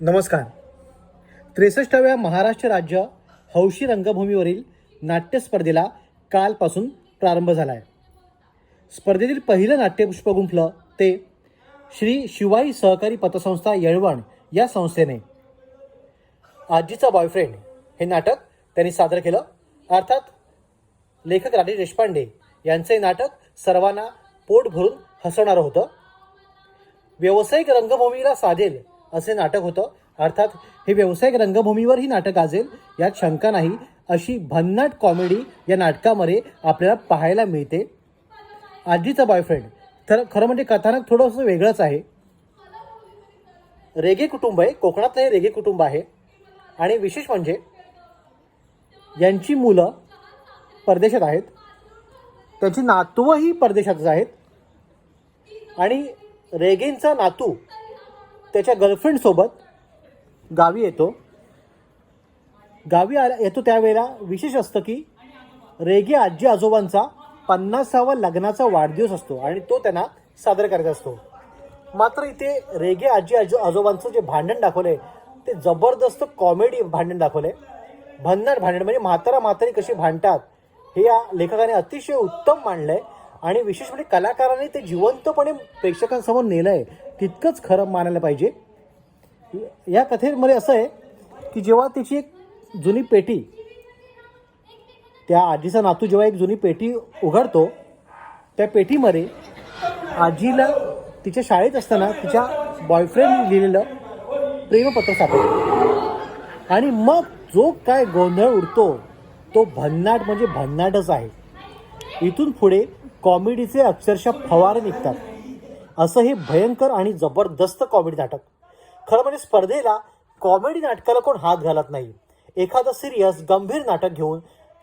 नमस्कार. त्रेसष्टाव्या महाराष्ट्र राज्य हौशी रंगभूमीवरील नाट्यस्पर्धेला कालपासून प्रारंभ झाला आहे स्पर्धेतील पहिलं नाट्यपुष्प गुंफलं ते श्री शिवाई सहकारी पतसंस्था येळवण या संस्थेने. आजीचा बॉयफ्रेंड हे नाटक त्यांनी सादर केलं. अर्थात लेखक राजेश देशपांडे यांचे नाटक सर्वांना पोट भरून हसवणारं होतं. व्यावसायिक रंगभूमीला साधेल असे नाटक होतं. अर्थात हे व्यावसायिक रंगभूमीवर ही नाटक गाजेल यात शंका नाही. अशी भन्नाट कॉमेडी या नाटकामध्ये आपल्याला पाहायला मिळते. आजीचा बॉयफ्रेंड तर खरं म्हणजे कथानक थोडंसं वेगळंच आहे. रेगे कुटुंब आहे. कोकणातलं हे रेगे कुटुंब आहे. आणि विशेष म्हणजे यांची मुलं परदेशात आहेत. त्यांची नातूही परदेशातच आहेत. आणि रेगेंचा नातू त्याच्या गर्लफ्रेंडसोबत गावी येतो. गावी आला येतो त्यावेळेला विशेष असतं की रेगे आजी आजोबांचा पन्नासावा लग्नाचा वाढदिवस असतो आणि तो त्यांना सादर करायचा असतो. मात्र इथे रेगे आजी आजो आजोबांचं जे भांडण दाखवलंय ते जबरदस्त कॉमेडी भांडण दाखवलंय. भन्नाट भांडण म्हणजे म्हातारा म्हातारी कशी भांडतात हे या लेखकाने अतिशय उत्तम मांडलंय आणि विशेष म्हणजे कलाकारांनी ते जिवंतपणे प्रेक्षकांसमोर नेलंय. तितकंच खरं मानायला पाहिजे. या कथेमध्ये असं आहे की जेव्हा तिची एक जुनी पेटी त्या आजीचा नातू जेव्हा एक जुनी पेटी उघडतो त्या पेटीमध्ये आजीला तिच्या शाळेत असताना तिच्या बॉयफ्रेंड लिहिलेलं प्रेमपत्र सापडलं आणि मग जो काय गोंधळ उडतो तो भन्नाट म्हणजे भन्नाटच आहे. इथून पुढे कॉमेडीचे अक्षरशः फवारे निघतात. असं हे भयंकर आणि जबरदस्त कॉमेडी नाटक. खरं म्हणजे स्पर्धेला कॉमेडी नाटकाला कोण हात घालत नाही. एखादं सिरियस गंभीर नाटक घेऊन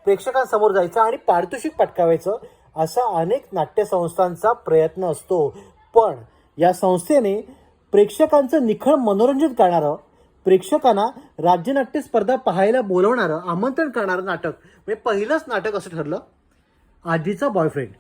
प्रेक्षकांसमोर जायचं आणि पारितोषिक पटकावायचं असा अनेक नाट्यसंस्थांचा प्रयत्न असतो. पण या संस्थेने प्रेक्षकांचं निखळ मनोरंजन करणारं प्रेक्षकांना राज्यनाट्य स्पर्धा पाहायला बोलवणारं आमंत्रण करणारं नाटक म्हणजे पहिलंच नाटक असं ठरलं आधीचा बॉयफ्रेंड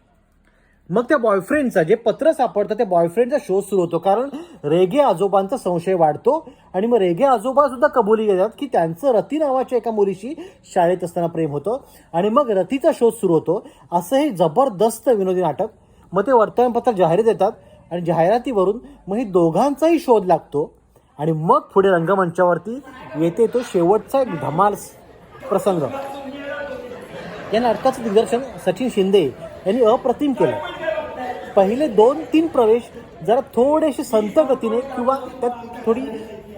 मग त्या बॉयफ्रेंडचा जे पत्र सापडतं त्या बॉयफ्रेंडचा शोध सुरू होतो. कारण रेगे आजोबांचा संशय वाढतो आणि मग रेगे आजोबा सुद्धा कबुली घेतात की त्यांचं रती नावाच्या एका मुलीशी शाळेत असताना प्रेम होतं आणि मग रतीचा शोध सुरू होतो. असं हे जबरदस्त विनोदी नाटक. मग ते वर्तमानपत्र जाहिरात देतात आणि जाहिरातीवरून मग हे दोघांचाही शोध लागतो. आणि मग पुढे रंगमंचावरती येते तो शेवटचा एक धमाल प्रसंग. या नाटकाचं दिग्दर्शन सचिन शिंदे यांनी अप्रतिम केलं. पहिले दोन तीन प्रवेश जरा थोडेसे संत गतीने किंवा त्यात थोडी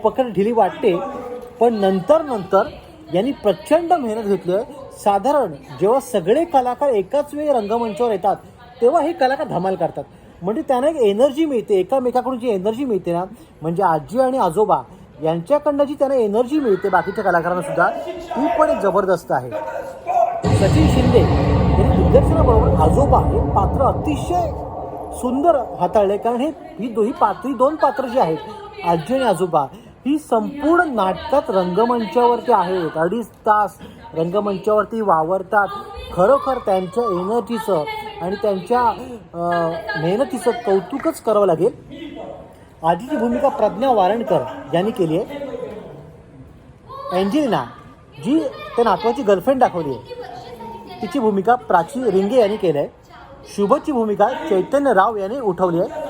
पकड ढिली वाटते. पण नंतर नंतर यांनी प्रचंड मेहनत घेतली आहे. साधारण जेव्हा सगळे कलाकार एकाच वेळी रंगमंचावर येतात तेव्हा हे कलाकार धमाल करतात. म्हणजे त्यांना एक एनर्जी मिळते एकामेकाकडून जी एनर्जी मिळते ना म्हणजे आजी आणि आजोबा यांच्याकडनं जी त्यांना एनर्जी मिळते बाकीच्या कलाकारांना सुद्धा ती पण एक जबरदस्त आहे. सचिन शिंदे यांनी दिग्दर्शनाबरोबर आजोबा हे पात्र अतिशय सुंदर हाताळले कारण हे ही दो ही दोन पात्र जी आहेत आजी आणि आजोबा ही संपूर्ण नाटकात रंगमंचावरती आहेत. अडीच तास रंगमंचावरती वावरतात. खरोखर त्यांच्या एनर्जीचं आणि त्यांच्या मेहनतीचं कौतुकच करावं लागेल. आजीची भूमिका प्रज्ञा वारणकर यांनी केली आहे. एंजेलिना जी त्या नातवाची गर्लफ्रेंड दाखवली आहे. तिची भूमिका प्राची रिंगे यांनी केली आहे. शुभची भूमिका चैतन्य राव यांनी उठवली आहे.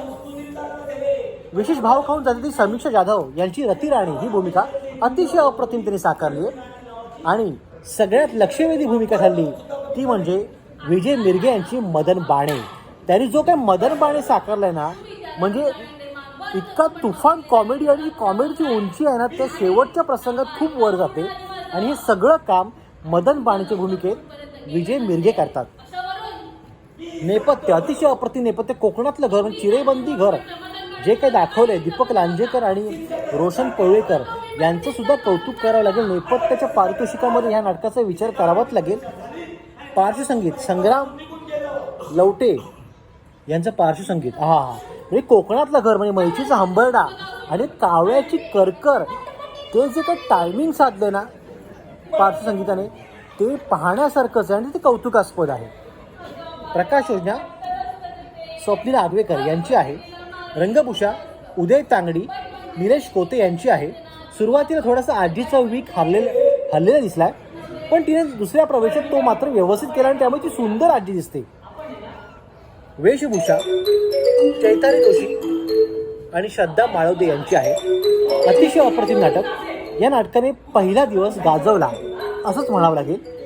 विशेष भाव खाऊन जाते समीक्षा जाधव यांची रतिराणी. ही भूमिका अतिशय अप्रतिम त्यांनी साकारली आहे. आणि सगळ्यात लक्षवेधी भूमिका ठरली ती म्हणजे विजय मिरगे यांची मदन बाणे. त्यांनी जो काय मदन बाणे साकारलाय ना म्हणजे इतका तुफान कॉमेडी आणि जी कॉमेडीची उंची आहे ना त्या शेवटच्या प्रसंगात खूप वर जाते. आणि हे सगळं काम मदन बाणेच्या भूमिकेत विजय मिरगे करतात. नेपथ्य अतिशय अप्रतिम नेपथ्य कोकणातलं घर म्हणजे चिरेबंदी घर. जे काही दाखवलंय दीपक लांजेकर आणि रोशन पवळेकर यांचं सुद्धा कौतुक करावं लागेल. नेपथ्याच्या पारितोषिकामध्ये ह्या नाटकाचा विचार करावाच लागेल. पार्श्वसंगीत संग्राम लवटे यांचं पार्श्वसंगीत हा हा. म्हणजे कोकणातलं घर म्हणजे मैचीचा हंबरडा आणि कावळ्याची करकर. ते जे काही टायमिंग साधलं ना पार्श्वसंगीताने ते पाहण्यासारखंच आहे आणि ते कौतुकास्पद आहे. प्रकाश योजना स्वप्नील आगवेकर यांची आहे. रंगभूषा उदय तांगडी निलेश कोते यांची आहे. सुरुवातीला थोडासा आजीचा वीक हरलेला हरलेला आहे पण तिने दुसऱ्या प्रवेशात तो मात्र व्यवस्थित केला आणि त्यामुळे ती सुंदर आजी दिसते. वेशभूषा चैताली जोशी आणि श्रद्धा माळवदे यांची आहे. अतिशय अप्रतिम नाटक. या नाटकाने पहिला दिवस गाजवला. असंच म्हणावं लागेल.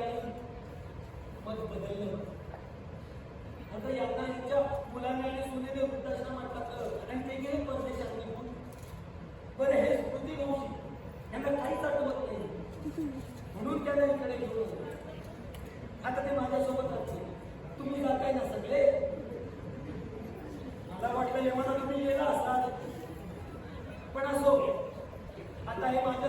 गोष्ट ऐकली बदललं आता यांना यांच्या मुलांना आणि सुनेने वृद्धाश्रमात टाकलं आणि ते गेले परदेशात निघून बरं हे स्मृती नव्हती यांना काहीच आठवत नाही म्हणून त्यांना इकडे घेऊन आता ते माझ्यासोबत असते तुम्ही जाताय ना सगळे मला वाटलं एवढं तुम्ही गेला असतात पण असो आता हे माझ्या